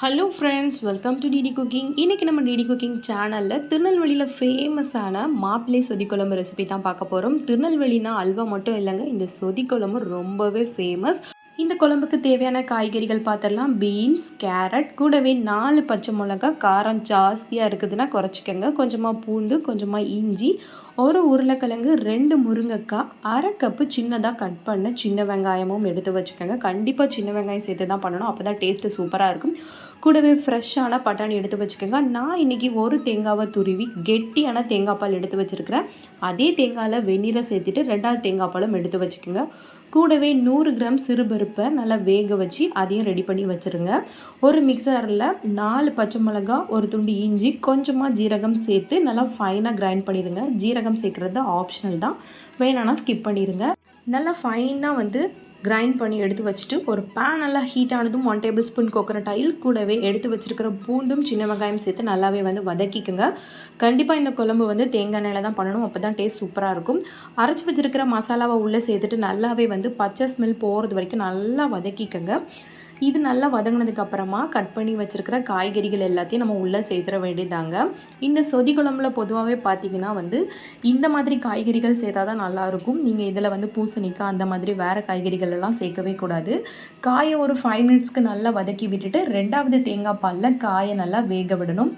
Hello friends welcome to D D cooking இன்றைக்கி நம்ம DD cooking சேனலில் திருநெல்வேலியில் ஃபேமஸான மாப்பிள்ளை சொதிக்குழம்பு ரெசிபி தான் பார்க்க போகிறோம் திருநெல்வேலினா அல்வா மட்டும் இல்லைங்க இந்த சொதிக்குழம்பு ரொம்பவே ஃபேமஸ் இந்த குழம்புக்கு தேவையான காய்கறிகள் பார்த்துடலாம் பீன்ஸ் கேரட் கூடவே நாலு பச்சை மிளகா காரம் ஜாஸ்தியாக இருக்குதுன்னா குறைச்சிக்கோங்க. கொஞ்சமாக பூண்டு கொஞ்சமாக இஞ்சி ஒரு உருளைக்கிழங்கு ரெண்டு முருங்கைக்காய் அரை கப்பு சின்னதாக கட் பண்ண சின்ன வெங்காயமும் எடுத்து வச்சுக்கோங்க. கண்டிப்பாக சின்ன வெங்காயம் சேர்த்து தான் பண்ணணும். அப்போ தான் டேஸ்ட்டு சூப்பராக இருக்கும். கூடவே ஃப்ரெஷ்ஷான பட்டாணி எடுத்து வச்சுக்கோங்க. நான் இன்றைக்கி ஒரு தேங்காவை துருவி கெட்டியான தேங்காய் பால் எடுத்து வச்சுருக்கிறேன். அதே தேங்காயில் வெந்நீரை சேர்த்துட்டு ரெண்டாவது தேங்காய் பாலும் எடுத்து வச்சுக்கோங்க. கூடவே நூறு கிராம் சிறுபருப்பு நல்லா வேக வச்சு அதையும் ரெடி பண்ணி வச்சுருங்க. ஒரு மிக்சரில் நாலு பச்சை மிளகா ஒரு துண்டு இஞ்சி கொஞ்சமாக ஜீரகம் சேர்த்து நல்லா ஃபைனாக கிரைண்ட் பண்ணிடுங்க. ஜீரகம் சேர்க்குறது ஆப்ஷனல் தான். வேணான்னா ஸ்கிப் பண்ணிடுங்க. நல்லா ஃபைனாக வந்து கிரைண்ட் பண்ணி எடுத்து வச்சுட்டு ஒரு பேன் நல்லா ஹீட் ஆனதும் one tablespoon coconut oil கூடவே எடுத்து வச்சுருக்கிற பூண்டும் சின்ன வெங்காயம் சேர்த்து நல்லாவே வந்து வதக்கிக்கோங்க. கண்டிப்பாக இந்த குழம்பு வந்து தேங்காய் எண்ணெயில் தான் பண்ணணும் அப்போ தான் டேஸ்ட் சூப்பராக இருக்கும். அரைச்சி வச்சுருக்கிற மசாலாவை உள்ளே சேர்த்துட்டு நல்லாவே வந்து பச்சை ஸ்மெல் போகிறது வரைக்கும் நல்லா வதக்கிக்கோங்க. இது நல்லா வதங்கினதுக்கு அப்புறமா கட் பண்ணி வச்சுருக்கிற காய்கறிகள் எல்லாத்தையும் நம்ம உள்ளே சேர்த்துற வேண்டியதாங்க. இந்த சொதி குழம்புல பொதுவாகவே பார்த்தீங்கன்னா வந்து இந்த மாதிரி காய்கறிகள் சேர்த்தா தான் நல்லாயிருக்கும் நீங்கள் இதில் வந்து பூசணிக்காய் அந்த மாதிரி வேறு காய்கறிகள் எல்லாம் சேர்க்கவே கூடாது. காயை ஒரு ஃபைவ் மினிட்ஸ்க்கு நல்லா வதக்கி விட்டுட்டு ரெண்டாவது தேங்காய் பாலில் காயை நல்லா வேக விடணும்.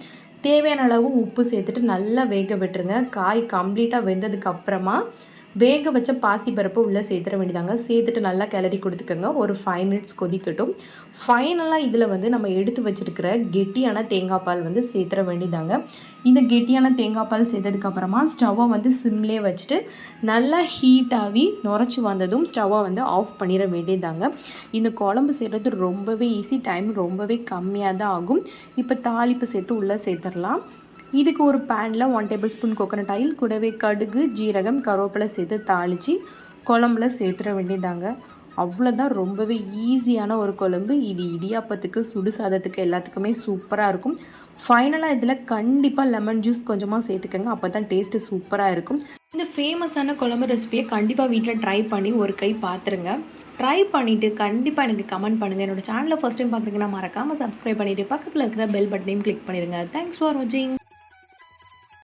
தேவையான அளவு உப்பு சேர்த்துட்டு நல்லா வேக விட்டுருங்க. காய் கம்ப்ளீட்டாக வெந்ததுக்கு அப்புறமா வேக வச்ச பாசிப்பருப்பு உள்ளே சேர்த்துட வேண்டியதாங்க. சேர்த்துட்டு நல்லா கிளறி கொடுத்துக்கோங்க. ஒரு ஃபைவ் மினிட்ஸ் கொதிக்கட்டும். ஃபைனலாக இதில் வந்து நம்ம எடுத்து வச்சுருக்கிற கெட்டியான தேங்காய் பால் வந்து சேர்த்துட வேண்டியதாங்க. இந்த கெட்டியான தேங்காய் பால் சேர்த்ததுக்கப்புறமா ஸ்டவ்வை வந்து சிம்லே வச்சுட்டு நல்லா ஹீட்டாகி நுரைச்சி வந்ததும் ஸ்டவ்வை வந்து ஆஃப் பண்ணிட வேண்டியதாங்க. இந்த குழம்பு செய்கிறது ரொம்பவே ஈஸி டைம் ரொம்பவே கம்மியாக தான் ஆகும். இப்போ தாளிப்பு சேர்த்து உள்ளே சேர்த்துடலாம் இதுக்கு ஒரு பேனில் one tablespoon coconut oil கூடவே கடுகு ஜீரகம் கருவேப்பிலை சேர்த்து தாளித்து குழம்புல சேர்த்துட வேண்டியதாங்க. அவ்வளோதான் ரொம்பவே ஈஸியான ஒரு குழம்பு. இது இடியாப்பத்துக்கு சுடு சாதத்துக்கு எல்லாத்துக்குமே சூப்பராக இருக்கும். ஃபைனலாக இதில் கண்டிப்பாக லெமன் ஜூஸ் கொஞ்சமாக சேர்த்துக்கோங்க அப்போ தான் டேஸ்ட்டு சூப்பராக இருக்கும். இந்த ஃபேமஸான குழம்பு ரெசிபியை கண்டிப்பாக வீட்டில் ட்ரை பண்ணி ஒரு கை பார்த்துருங்க ட்ரை பண்ணிவிட்டு கண்டிப்பாக எனக்கு கமெண்ட் பண்ணுங்கள் என்னோடய சேனலில் ஃபஸ்ட் டைம் பார்க்குறீங்கன்னா மறக்காமல் சப்ஸ்கிரைப் பண்ணிவிட்டு பக்கத்தில் இருக்கிற பெல் பட்டனையும் கிளிக் பண்ணிடுங்க தேங்க்ஸ் ஃபார் வாட்சிங்